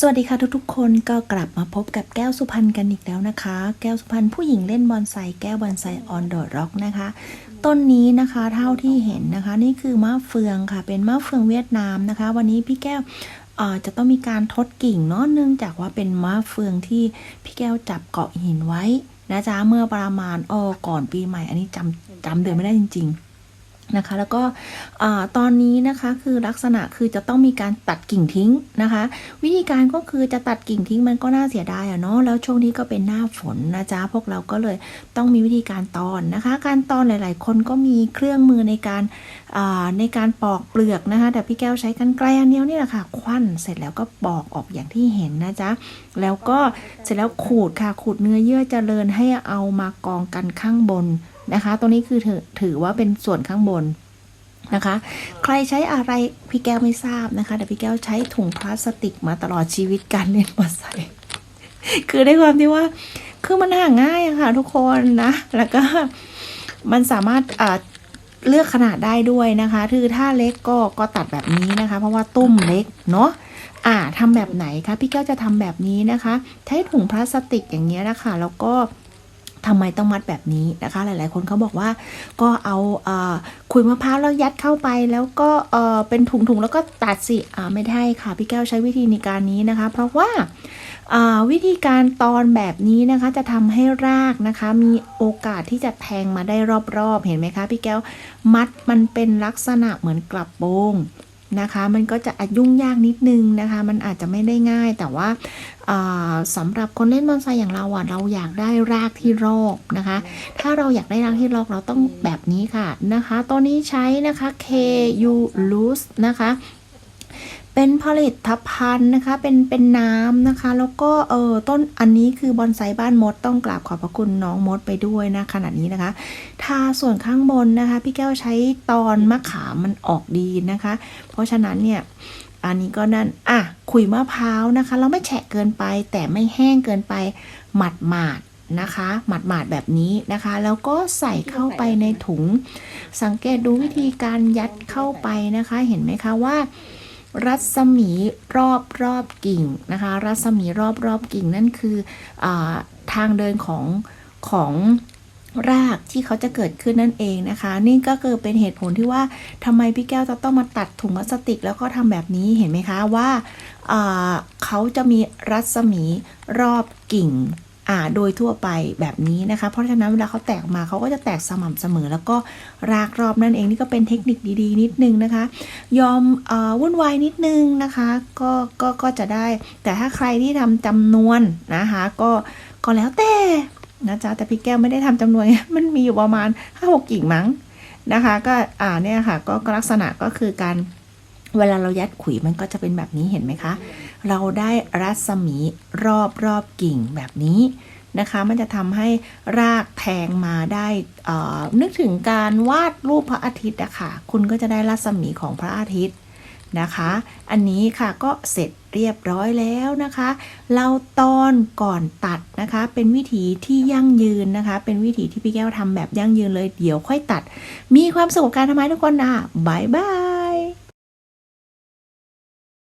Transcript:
สวัสดีค่ะทุกๆ คนก็กลับมาพบกับแก้วสุพรรณกันอีกแล้วนะคะ แก้วสุพรรณผู้หญิงเล่นบอนไซแก้วบอนไซออนดอร็อกนะคะ ต้นนี้นะคะเท่าที่เห็นนะคะ นี่คือมะเฟืองค่ะ เป็นมะเฟืองเวียดนามนะคะ วันนี้พี่แก้วจะต้องมีการทดกิ่งเนาะเนื่องจากว่าเป็นมะเฟืองที่พี่แก้วจับเกาะหินไว้นะจ๊ะเมื่อประมาณอ้อก่อนปีใหม่ อันนี้จำจำเดือนไม่ได้จริง ๆ นะคะแล้วก็ตอนนี้นะคะคือลักษณะคือจะต้องมีการตัดกิ่งทิ้งนะคะ วิธีการก็คือจะตัดกิ่งทิ้งมันก็น่าเสียดายอะเนาะแล้วช่วงนี้ก็เป็นหน้าฝนนะจ๊ะพวกเราก็เลยต้องมีวิธีการตอนนะคะ การตอนหลาย ๆ คนก็มีเครื่องมือในการในการปอกเปลือกนะคะ แต่พี่แก้วใช้กันไกลอันเดียวนี่แหละค่ะควันเสร็จแล้วก็ปอกออกอย่างที่เห็นนะจ๊ะแล้วก็เสร็จแล้วขูดค่ะขูดเนื้อเยื่อเจริญให้เอามากองกันข้างบน นะคะ ตรงนี้คือถือถือว่าเป็นส่วนข้างบนนะคะ ใครใช้อะไรพี่แก้วไม่ทราบนะคะ แต่พี่แก้วใช้ถุงพลาสติกมาตลอดชีวิตการเรียนมอไซค์คือได้ความที่ว่า คือมันหาง่ายอะค่ะทุกคนนะ แล้วก็มันสามารถเลือกขนาดได้ด้วยนะคะคือถ้าเล็กก็ก็ตัดแบบนี้นะคะ เพราะว่าตุ้มเล็กเนาะอ่าทำแบบไหนคะพี่แก้วจะทำแบบนี้นะคะ ใช้ถุงพลาสติกอย่างเงี้ยนะคะแล้วก็ ทำไมต้องมัดแบบนี้นะคะ หลาย ๆ คนเขาบอกว่าก็เอาเอ่อขุยมะพร้าวแล้วยัดเข้าไป แล้วก็เออเป็นถุง ๆ แล้วก็ตัดสิอ่าไม่ได้ค่ะ พี่แก้วใช้วิธีในการนี้นะคะ เพราะว่าวิธีการตอนแบบนี้นะคะจะทำให้รากนะคะ มีโอกาสที่จะแทงมาได้รอบๆ เห็นไหมคะ พี่แก้วมัดมันเป็นลักษณะเหมือนกลับโปง นะคะ มันก็จะอาจยุ่งยากนิดนึงนะคะ มันอาจจะไม่ได้ง่าย แต่ว่าอ่าสำหรับคนเล่นบอนไซอย่างเราอะเราอยากได้รากที่รอบนะคะ ถ้าเราอยากได้รากที่รอบเราต้องแบบนี้ค่ะนะคะตัวนี้ใช้นะคะ KU Loose นะคะ เป็นผลิตภัณฑ์นะคะ เป็นเป็นน้ำนะคะ แล้วก็เออต้นอันนี้คือบอนไซบ้านมดต้องกราบขอบพระคุณน้องมดไปด้วยนะขนาดนี้นะคะทาส่วนข้างบนนะคะ พี่แก้วใช้ตอนมะขามมันออกดีนะคะ เพราะฉะนั้นเนี่ยอันนี้ก็นั่นอะขุยมะพร้าวนะคะ เราไม่แฉะเกินไป แต่ไม่แห้งเกินไปหมัดหมาดนะคะ หมัดหมาดแบบนี้นะคะ แล้วก็ใส่เข้าไปในถุง สังเกตดูวิธีการยัดเข้าไปนะคะ เห็นไหมคะว่า รัศมีรอบรอบกิ่งนะคะ รัศมีรอบรอบกิ่งนั่นคืออทางเดินของของรากที่เขาจะเกิดขึ้นนั่นเองนะคะ นี่ก็คือเป็นเหตุผลที่ว่าทำไมพี่แก้วจะต้องมาตัดถุงพลาสติก แล้วก็ทำแบบนี้เห็นไหมคะว่าอ่าเขาจะมีรัศมีรอบกิ่ง โดยทั่วไปแบบนี้นะคะ เพราะฉะนั้นเวลาเขาแตกมาเขาก็จะแตกสม่ำเสมอ แล้วก็รากรอบนั่นเองนี่ก็เป็นเทคนิคดีๆ นิดนึงนะคะ ยอมอวุ่นวายนิดนึงนะคะก็ก็ก็จะได้ แต่ถ้าใครที่ทำจำนวนนะคะก็ก็แล้วแต่นะจ๊ะแต่พี่แก้วไม่ได้ทำจำนวนมันมีอยู่ประมาณห้าหกกิ่งมั้งนะคะ ก็อ่าเนี่ยค่ะก็ก็ลักษณะก็คือการเวลาเรายัดขุยมันก็จะเป็นแบบนี้เห็นไหมคะ เราได้รัศมีรอบรอบกิ่งแบบนี้นะคะ มันจะทำให้รากแทงมาได้เอ่อนึกถึงการวาดรูปพระอาทิตย์อะค่ะ คุณก็จะได้รัศมีของพระอาทิตย์นะคะ อันนี้ค่ะก็เสร็จเรียบร้อยแล้วนะคะ เราตอนก่อนตัดนะคะ เป็นวิธีที่ยั่งยืนนะคะ เป็นวิธีที่พี่แก้วทำแบบยั่งยืนเลย เดี๋ยวค่อยตัด มีความสุขกับการทำไมทุกคนนะบายบาย